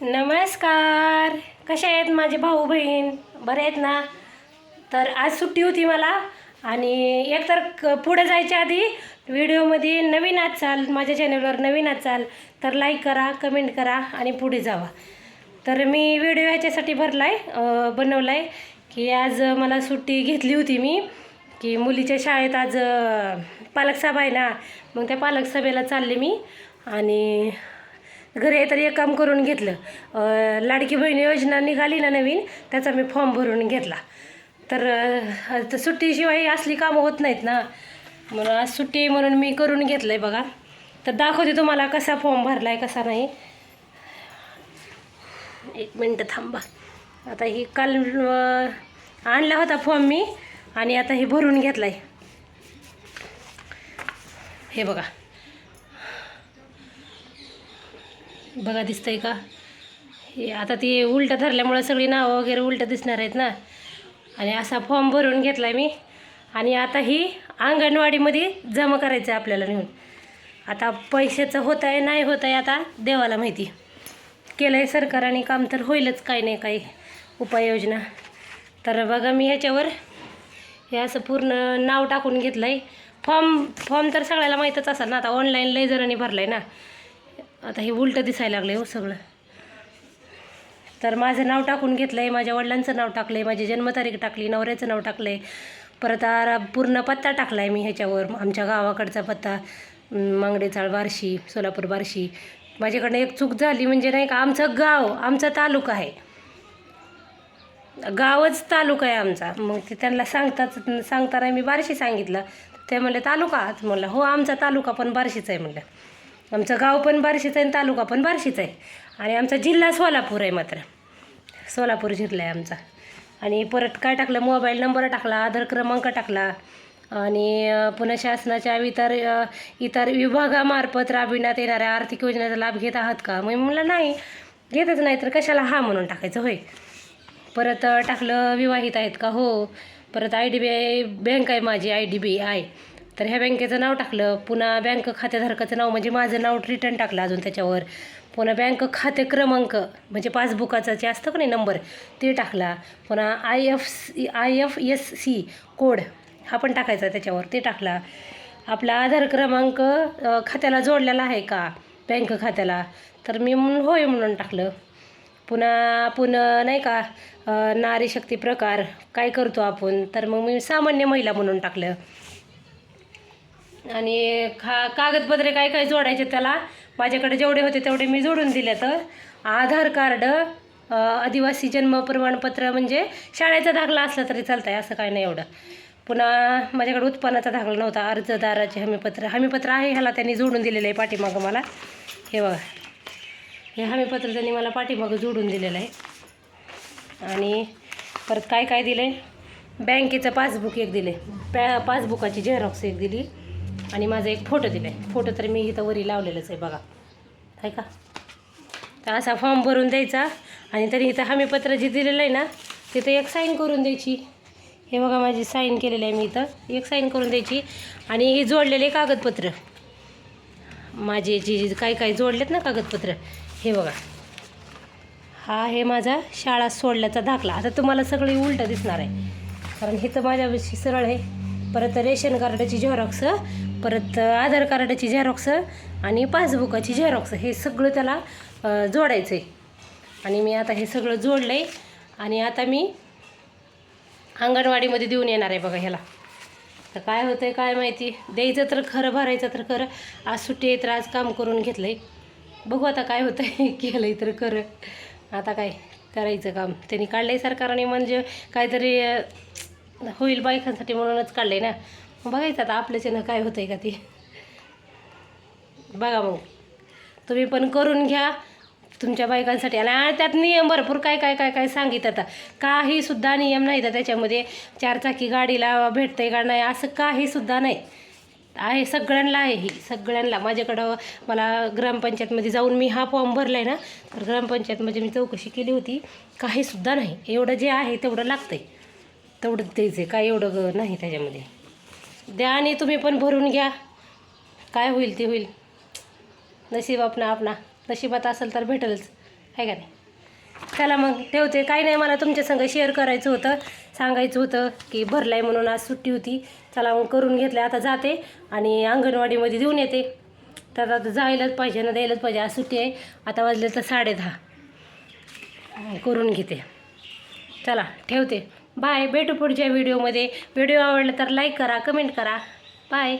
नमस्कार. कसे आहेत माझे भाऊ बहीण? बरे आहेत ना? तर आज सुट्टी होती मला आणि एकतर क पुढे जायच्या आधी व्हिडिओमध्ये नवीन चाल माझ्या चॅनलवर नवीन चाल. तर लाईक करा कमेंट करा आणि पुढे जावा. तर मी व्हिडिओ ह्याच्यासाठी भरला आहे बनवला आहे की आज मला सुट्टी घेतली होती मी की मुलीच्या शाळेत आज अ, पालक सभा आहे ना मग त्या पालक सभेला चालले मी आणि घरी तर एक काम करून घेतलं. लाडकी बहीण योजना निघाली ना नवीन त्याचा मी फॉर्म भरून घेतला. तर तर सुट्टीशिवाय असली कामं होत नाहीत ना. म्हणून आज सुट्टी म्हणून मी करून घेतलं आहे बघा. तर दाखवते तुम्हाला कसा फॉर्म भरला आहे कसा नाही. एक मिनटं थांबा. आता ही काल आणला होता फॉर्म मी आणि आता हे भरून घेतला आहे हे बघा. बघा दिसतंय का? हे आता ती उलटं धरल्यामुळे सगळी नावं वगैरे उलटं दिसणार आहेत ना? आणि असा फॉर्म भरून घेतला आहे मी. आणि आता ही अंगणवाडीमध्ये जमा करायचं आहे आपल्याला नेऊन. आता पैशाचं होत आहे नाही होत आहे आता देवाला माहिती. केलं आहे सरकारने काम तर होईलच काही नाही काही उपाययोजना. तर बघा मी ह्याच्यावर हे असं पूर्ण नाव टाकून घेतलं आहे फॉर्म फॉर्म तर सगळ्याला माहीतच असेल ना आता ऑनलाईन लय जणांनी भरलं आहे ना. आता हे उलटं दिसायला लागलं आहे हो सगळं. तर माझं नाव टाकून घेतलं आहे माझ्या वडिलांचं नाव टाकलं आहे माझी जन्मतारीख टाकली नवऱ्याचं नाव टाकलं आहे परत आरा पूर्ण पत्ता टाकला आहे मी ह्याच्यावर आमच्या गावाकडचा पत्ता मांगडेचाळ बार्शी सोलापूर बार्शी. माझ्याकडनं एक चूक झाली म्हणजे नाही का आमचं गाव आमचा तालुका आहे. गावच तालुका आहे आमचा. मग ते त्यांना सांगताच सांगताना मी बार्शी सांगितलं. ते म्हणले तालुका? म्हणलं हो आमचा तालुका पण बार्शीचा आहे म्हणलं. आमचं गाव पण बार्शीच आहे आणि तालुका पण बार्शीच आहे. आणि आमचा जिल्हा सोलापूर आहे मात्र. सोलापूर जिल्हा आहे आमचा. आणि परत काय टाकलं? मोबाईल नंबर टाकला आधार क्रमांक टाकला. आणि पुन्हा शासनाच्या इतर इतर विभागामार्फत राबविण्यात येणाऱ्या आर्थिक योजनेचा लाभ घेत आहात का? मग म्हणलं नाही घेतच नाही तर कशाला हा म्हणून टाकायचं होय? परत टाकलं विवाहित आहेत का? हो. परत I D B I bank आहे माझी आय डी बी आय. तर ह्या बँकेचं नाव टाकलं. पुन्हा बँक खातेधारकाचं नाव म्हणजे माझं नाव रिटर्न टाकलं अजून त्याच्यावर. पुन्हा बँक खाते क्रमांक म्हणजे पासबुकाचा जे असतं का नाही नंबर ते टाकला. पुन्हा I F C I F S C code हा पण टाकायचा त्याच्यावर ते टाकला. आपला आधार क्रमांक खात्याला जोडलेला आहे का? बँक खात्याला. तर मी म्हणून होय म्हणून टाकलं. पुन्हा आपण नाही का नारीशक्ती नारी शक्ती प्रकार काय करतो आपण? तर मग मी सामान्य महिला म्हणून टाकलं. आणि खा कागदपत्रे काय काय जोडायचे त्याला? माझ्याकडे जेवढे होते तेवढे मी जोडून दिले तर. आधार कार्ड आदिवासी जन्म प्रमाणपत्र म्हणजे शाळेचा दाखला असला तरी चालतं आहे असं काय नाही एवढं. पुन्हा माझ्याकडे उत्पन्नाचा दाखला नव्हता अर्जदाराचे हमीपत्र. हमीपत्र आहे ह्याला त्यांनी जोडून दिलेलं आहे पाठीमागं मला. हे बघा. हे हमीपत्र त्यांनी मला पाठीमागं जोडून दिलेलं आहे. आणि परत काय काय दिलं आहे बँकेचं पासबुक एक दिले पॅ पासबुकाची झेरॉक्स एक दिली. आणि माझा एक फोटो दिला आहे फोटो तर मी इथं वरी लावलेलंच आहे बघा. आहे का? तर असा फॉर्म भरून द्यायचा आणि तरी इथं हमीपत्र जे दिलेलं आहे ना तिथं एक साईन करून द्यायची. हे बघा माझी साईन केलेली आहे मी इथं. एक साईन करून द्यायची आणि हे जोडलेले कागदपत्र. माझे जे जे काय काय जोडलेत ना कागदपत्र हे बघा. हा आहे माझा शाळा सोडल्याचा दाखला. आता तुम्हाला सगळी उलटं दिसणार आहे. कारण हे तर माझ्याविषयी सरळ आहे. परत रेशन कार्डाची झेरॉक्स परत आधार कार्डाची झेरॉक्स आणि पासबुकाची झेरॉक्स हे सगळं त्याला जोडायचं आहे आणि मी आता हे सगळं जोडलं आहे आणि आता मी अंगणवाडीमध्ये देऊन येणार आहे बघा ह्याला. तर काय होतं आहे काय माहिती? द्यायचं तर खरं भरायचं तर खरं. आज सुट्टी आहे तर आज काम करून घेतलं आहे बघू आता काय होतं आहे केलं आहे तर खरं. आता काय करायचं काम? त्यांनी काढलं आहे सरकारने म्हणजे काहीतरी होईल बायकांसाठी म्हणूनच काढलं आहे ना. बघायचं आता आपल्याच्यानं काय होतं आहे का ते. बघा मग. तुम्ही पण करून घ्या तुमच्या बायकांसाठी. आणि त्यात नियम भरपूर काय काय काय काय सांगितलं काही सुद्धा नियम नाही तर त्याच्यामध्ये. चारचाकी गाडीला भेटतंय का नाही असं काही सुद्धा नाही. आहे सगळ्यांना आहे ही सगळ्यांना. माझ्याकडं मला ग्रामपंचायतमध्ये जाऊन मी हा फॉर्म भरला आहे ना. तर ग्रामपंचायतमध्ये मी चौकशी केली होती. काही सुद्धा नाही. एवढं जे आहे तेवढं लागतं आहे तेवढंच द्यायचं आहे काय एवढं नाही त्याच्यामध्ये. द्या आणि तुम्ही पण भरून घ्या. काय होईल ते होईल. नशीब आपणा आपणा. नशिबात असेल तर भेटेलच. आहे का नाही? चला मग ठेवते. काही नाही मला तुमच्या संग शेअर करायचं होतं. सांगायचं होतं की भरलाय म्हणून आज सुट्टी होती. चला मग करून घेतलं आता जाते आणि अंगणवाडीमध्ये देऊन येते. तर आता जायलाच पाहिजे ना द्यायलाच पाहिजे. आज सुट्टी आहे. आता वाजले तर साडे दहा. करून घेते. चला ठेवते. बाय. भेटू पुढच्या व्हिडिओमध्ये व्हिडिओ आवडला तर लाईक करा कमेंट करा. बाय